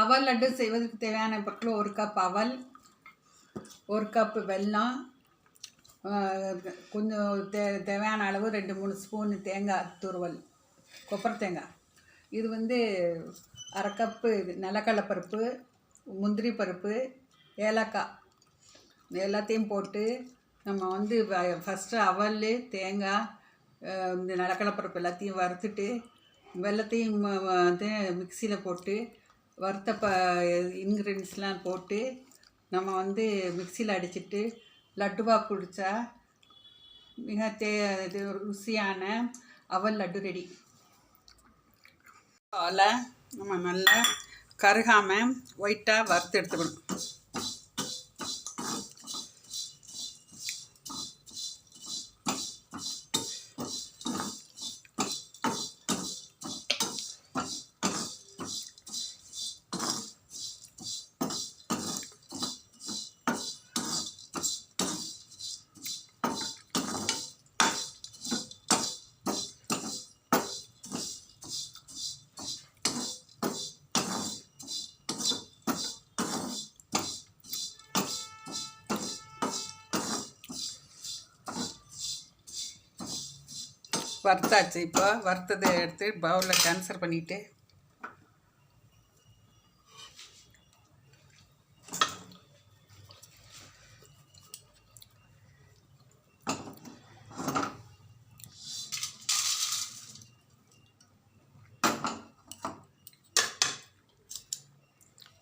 அவல் லட்டு செய்வதற்கு தேவையான பொருட்கள் ஒரு கப் அவல் ஒரு கப் வெல்லம் கொஞ்சம் தே தேவையான அளவு ரெண்டு மூணு ஸ்பூன் தேங்காய் துருவல் கொப்பரை தேங்காய். இது வந்து அரை கப்பு இது நிலக்கடலைப்பருப்பு முந்திரி பருப்பு ஏலக்காய். எல்லாத்தையும் போட்டு நம்ம வந்து ஃபஸ்ட்டு அவல் தேங்காய் இந்த நிலக்கடலைப்பருப்பு எல்லாத்தையும் வறுத்துட்டு வெல்லத்தையும் வந்து மிக்சியில் போட்டு வறுத்த ப இன்க்ரீடியன்ஸ்லாம் போட்டு நம்ம வந்து மிக்சியில் அடிச்சிட்டு லட்டுவாக குடித்தா மிக தே இது ருசியான அவல் லட்டு ரெடி. அவலை நம்ம நல்லா கருகாமல் ஒயிட்டாக வறுத்து எடுத்துக்கணும். வறுத்தாச்சு இப்போ. வறுத்ததை எடுத்து பவுலில் ட்ரான்ஸ்ஃபர் பண்ணிவிட்டு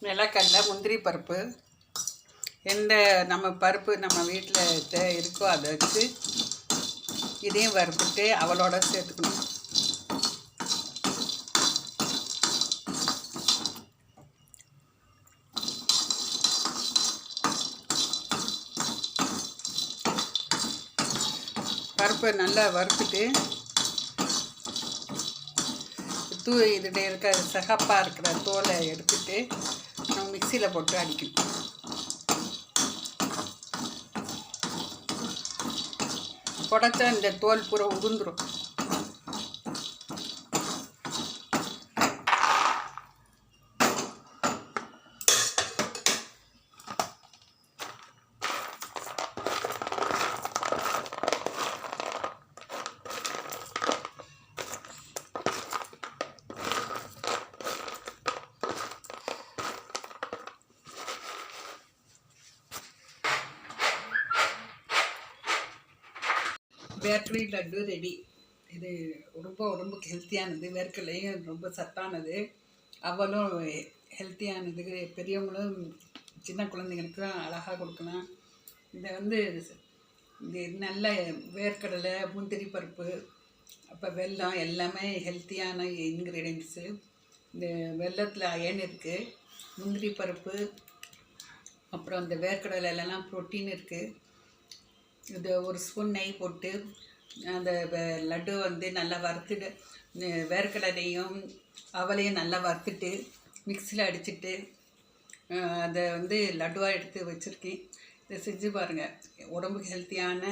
நிலக்கடலை முந்திரி பருப்பு. எந்த நம்ம பருப்பு நம்ம வீட்டில் இருக்கோ அதை வச்சு இதையும் வறுத்துட்டு அவளோட சேர்த்துக்கணும். பருப்பை நல்லா வறுத்துட்டு தூ இதில் இருக்கிற சகப்பாக இருக்கிற தோலை எடுத்துட்டு நம்ம மிக்சியில் போட்டு அடிக்கணும். புடச்சா இந்த தோல் பூரா உதிர்ந்துடும் வேர்க்கடலை லட்டு ரெடி. இது ரொம்ப உடம்புக்கு ஹெல்த்தியானது வேர்க்கடலையும் ரொம்ப சத்தானது. அவளும் ஹெல்த்தியானது. பெரியவங்களும் சின்ன குழந்தைங்களுக்கும் அழகாக கொடுக்கலாம். இதை வந்து இது நல்ல வேர்க்கடலை முந்திரி பருப்பு அப்போ வெல்லம் எல்லாமே ஹெல்த்தியான இன்க்ரீடியன்ஸு இந்த வெல்லத்தில் அயன் இருக்குது முந்திரி பருப்பு அப்புறம் இந்த வேர்க்கடலைலாம் ப்ரோட்டீன் இருக்குது இது ஒரு ஸ்பூன் நெய் போட்டு அந்த லட்டு வந்து நல்லா வறுத்துட்டு வேர்க்கடலையும் அவலையும் நல்லா வறுத்துட்டு மிக்சியில் அடிச்சுட்டு அதை வந்து லட்டுவாக எடுத்து வச்சுருக்கேன். இதை செஞ்சு பாருங்கள் உடம்புக்கு ஹெல்த்தியான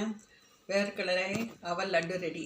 வேர்க்கடலை அவல் லட்டு ரெடி